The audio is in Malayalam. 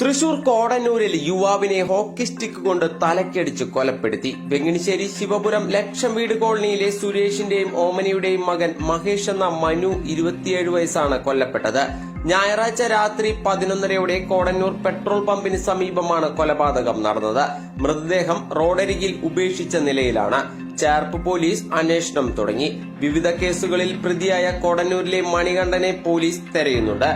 തൃശൂർ കോടന്നൂരിൽ യുവാവിനെ ഹോക്കി സ്റ്റിക്ക് കൊണ്ട് തലക്കടിച്ച് കൊലപ്പെടുത്തി. വെങ്ങിണിശ്ശേരി ശിവപുരം ലക്ഷം വീട് കോളനിയിലെ സുരേഷിന്റെയും ഓമനയുടെയും മകൻ മഹേഷ് എന്ന മനു ഇരുപത്തിയേഴ് വയസ്സാണ് കൊല്ലപ്പെട്ടത്. ഞായറാഴ്ച രാത്രി പതിനൊന്നരയോടെ കോടന്നൂർ പെട്രോൾ പമ്പിന് സമീപമാണ് കൊലപാതകം നടന്നത്. മൃതദേഹം റോഡരികിൽ ഉപേക്ഷിച്ച നിലയിലാണ്. ചേർപ്പ് പോലീസ് അന്വേഷണം തുടങ്ങി. വിവിധ കേസുകളിൽ പ്രതിയായ കോടന്നൂരിലെ മണികണ്ഠനെ പോലീസ് തെരയുന്നുണ്ട്.